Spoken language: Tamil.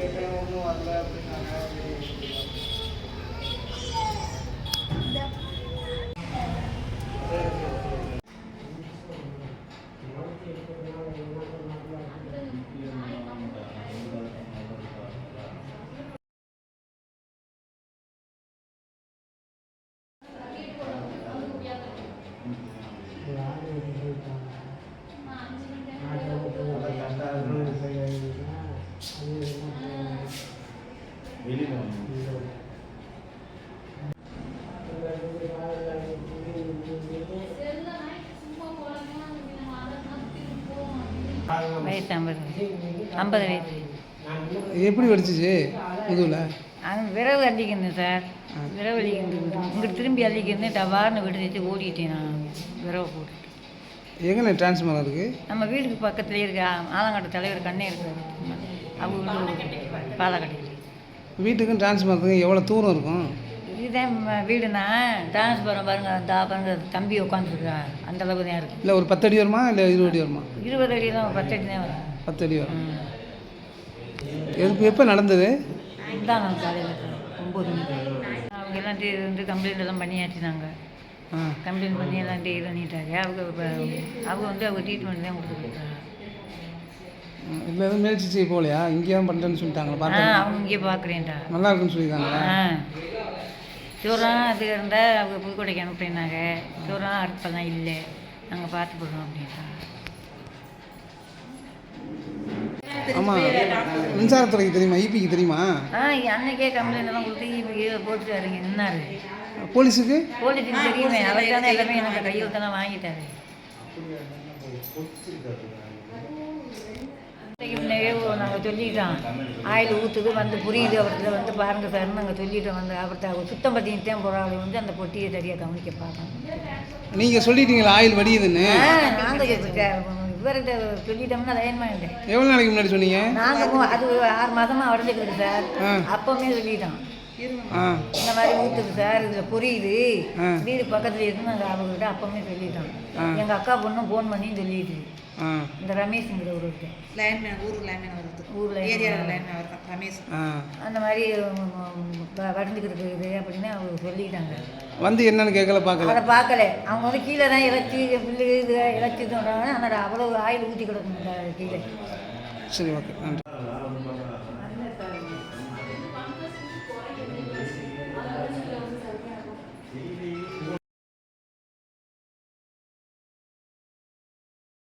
கேட்டேன் ஒன்றும் வரல அப்படின்னாங்க வெளியில் வந்து வயசு ஐம்பது ஐம்பது வயசு எப்படி வெடிச்சிச்சு? அங்கே விரவு அள்ளிக்கணும் சார். விரவு அள்ளிக்கிறது இங்கிட்டு திரும்பி அள்ளிக்கிறது டவார்னு விடுதிச்சு ஓடிட்டேன் நான். விரவை போட்டு எங்கே டிரான்ஸ்ஃபார்மர் இருக்குது நம்ம வீட்டுக்கு பக்கத்துலேயே இருக்க ஆலங்காட்டு தலைவர் கண்ணே இருக்காரு. அவங்க பாலக்கடையில் வீட்டுக்கும் டிரான்ஸ்ஃபார்மருக்கும் எவ்வளோ தூரம் இருக்கும்? இதுதான் வீடுனா போகிற பாருங்க தா பாருங்க தம்பி உட்காந்துருக்கா அந்த அளவுக்கு தான் இருக்கு. இல்லை ஒரு பத்து அடி வருமா இல்லை இருபது அடி வருமா? இருபது அடி தான் பத்து அடி தான் வரும். பத்து அடி வரும். ம். எது எப்போ நடந்தது? இந்தாங்க காலையில் ஒம்பது மணிக்கு. அவங்க எல்லாம் டி- வந்து கம்ப்ளைண்ட் எல்லாம் பண்ணியாச்சு நாங்கள் கம்ப்ளைண்ட் பண்ணி எல்லாம் இது பண்ணிட்டாங்க. அவங்க அவங்க வந்து அவங்க ட்ரீட்மெண்ட் தான் கொடுத்துருக்காங்க இல்லை எதுவும் மேல் சிகிச்சை போகலையா? இங்கேயே தான் பண்ணுறேன்னு சொல்லிட்டாங்களா? ஆ பார்த்தா அவங்க இங்கே பார்க்குறேன்டா. நல்லா இருக்குன்னு சொல்லியிருக்காங்களா ஆ. ஜுரம் அது இருந்தால் அவங்க புதுக்கோட்டைக்கு அனுப்புனாங்க ஜுரம் அடுப்பெல்லாம் இல்லை. நாங்கள் பார்த்து போடுறோம் அப்படின்ட்டா. ஆமாம் மின்சாரத்துறைக்கு தெரியுமா? ஐபிக்கு தெரியுமா? ஆ அன்னைக்கே கம்ப்ளைண்ட் எல்லாம் கொடுத்து இப்போ போட்டுட்டு வரீங்க நின்னாரு. போலீஸுக்கு? போலீஸுக்கு தெரியுமே. அவர் தானே எல்லாமே எனக்கு கையெழுத்தெல்லாம் வாங்கிட்டாரு. முன்னே நாங்கள் சொல்லிட்டோம். ஆயில் ஊற்றுது வந்து புரியுது அவர்கிட்ட வந்து பாருங்க சார்னு நாங்கள் சொல்லிட்டோம் வந்து அவர்கிட்ட அவர் சுத்தம் பற்றிட்டு தான் வந்து அந்த பொட்டியை சரியாக கவனிக்க பார்க்கணும். நீங்கள் சொல்லிட்டீங்களா ஆயில் வடியுதுன்னு? நாங்கள் இவர்கிட்ட சொல்லிட்டோம்னா லைன்மேன் எவ்வளோ நாளைக்கு முன்னாடி சொன்னீங்க? நாங்கள் அது ஆறு மாதமாக வளர்ந்துக்குது சார். அப்போவுமே சொல்லிட்டோம். இந்த மாதிரி ஊற்றுது சார் இதில் புரியுது. வீடு பக்கத்தில் இருந்து நாங்கள் அவங்ககிட்ட அப்போவுமே சொல்லிட்டோம் எங்கள் அக்கா பொண்ணும் ஃபோன் பண்ணி சொல்லிட்டு. இந்த ரமேஷ்ங்கிறவருக்கு லைன்மேன் ஊர் லைன்மேன் வருது ஊரில் ஏரியாவில் லைன்மேன் வருது ரமேஷ். அந்த மாதிரி வடந்துக்கிட்டு இருக்குது அப்படின்னு அவங்க சொல்லிட்டாங்க. வந்து என்னன்னு கேட்கல பார்க்கல? அதை பார்க்கல. அவங்க வந்து கீழே தான் இறைச்சி புல்லு இது இறைச்சி சொல்கிறாங்க ஆனால் அவ்வளோ ஆயில் ஊற்றி கிடக்கும் கீழே. சரி ஓகே. நன்றி.